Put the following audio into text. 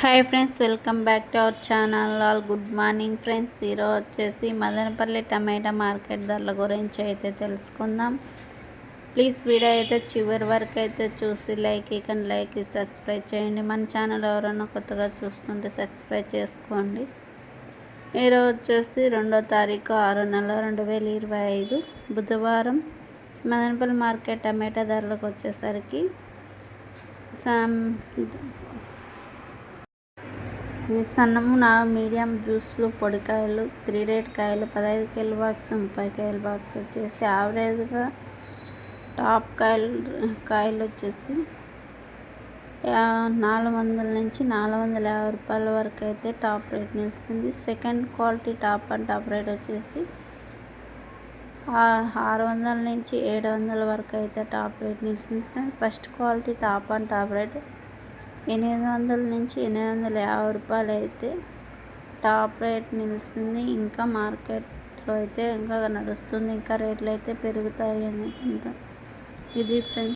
Hi friends welcome back to our channel. All good morning friends. ఈరోజు వచ్చేసి మదనపల్లి టమాటా market ధరల గురించి అయితే తెలుసుకుందాం. ప్లీజ్ వీడియో అయితే చివరి వరకు అయితే చూసి లైక్ ఇక లైక్ సబ్స్క్రైబ్ చేయండి. మన ఛానల్ ఎవరైనా కొత్తగా చూస్తుంటే సబ్స్క్రైబ్ చేసుకోండి. ఈరోజు వచ్చేసి రెండో తారీఖు ఆరు నెల రెండు వేల ఇరవై ఐదు బుధవారం. మదనపల్లి మార్కెట్ టమాటా ధరలకు వచ్చేసరికి సమ్ సన్నము నా మీడియం జ్యూస్లు పొడికాయలు త్రీ రేట్ కాయలు పదహైదు కేల బాక్స్ ముప్పై కేల బాక్స్ వచ్చేసి యావరేజ్గా టాప్ కాయలు కాయలు వచ్చేసి నాలుగు వందల నుంచి నాలుగు వందల యాభై రూపాయల వరకు అయితే టాప్ రేట్ నిలిచింది. Second quality top and top rate వచ్చేసి ఆరు వందల నుంచి ఏడు వందల వరకు అయితే టాప్ రేట్ నిలిచింది. First quality top and top rate ఎనిమిది వందల నుంచి ఎనిమిది వందల యాభై రూపాయలు అయితే టాప్ రేట్ నిలిచింది ఇంకా మార్కెట్లో అయితే ఇంకా నడుస్తుంది. ఇంకా రేట్లు అయితే పెరుగుతాయి అనుకుంటా. ఇది ఫ్రెండ్స్